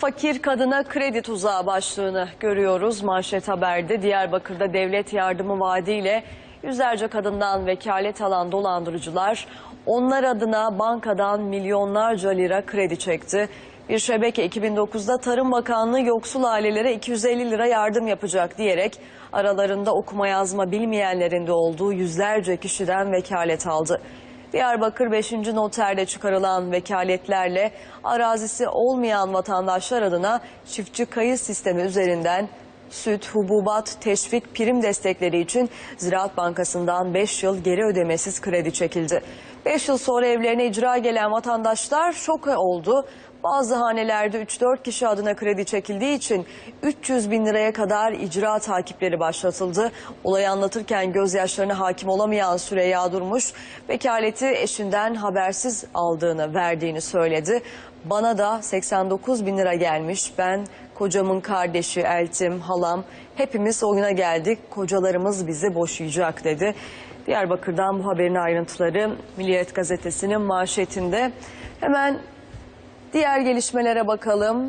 Fakir kadına kredi tuzağı başlığını görüyoruz manşet haberde. Diyarbakır'da devlet yardımı vaadiyle yüzlerce kadından vekalet alan dolandırıcılar onlar adına bankadan milyonlarca lira kredi çekti. Bir şebeke 2009'da Tarım Bakanlığı yoksul ailelere 250 lira yardım yapacak diyerek aralarında okuma yazma bilmeyenlerin de olduğu yüzlerce kişiden vekalet aldı. Diyarbakır 5. noterde çıkarılan vekaletlerle arazisi olmayan vatandaşlar adına çiftçi kayıt sistemi üzerinden süt, hububat, teşvik, prim destekleri için Ziraat Bankası'ndan 5 yıl geri ödemesiz kredi çekildi. 5 yıl sonra evlerine icra gelen vatandaşlar şok oldu. Bazı hanelerde 3-4 kişi adına kredi çekildiği için 300 bin liraya kadar icra takipleri başlatıldı. Olayı anlatırken gözyaşlarına hakim olamayan Süreyya Durmuş, vekaleti eşinden habersiz aldığını, verdiğini söyledi. Bana da 89 bin lira gelmiş. Ben, kocamın kardeşi, eltim, halam hepimiz oyuna geldik. Kocalarımız bizi boşayacak dedi. Diyarbakır'dan bu haberin ayrıntıları Milliyet Gazetesi'nin manşetinde. Hemen Diğer gelişmelere bakalım.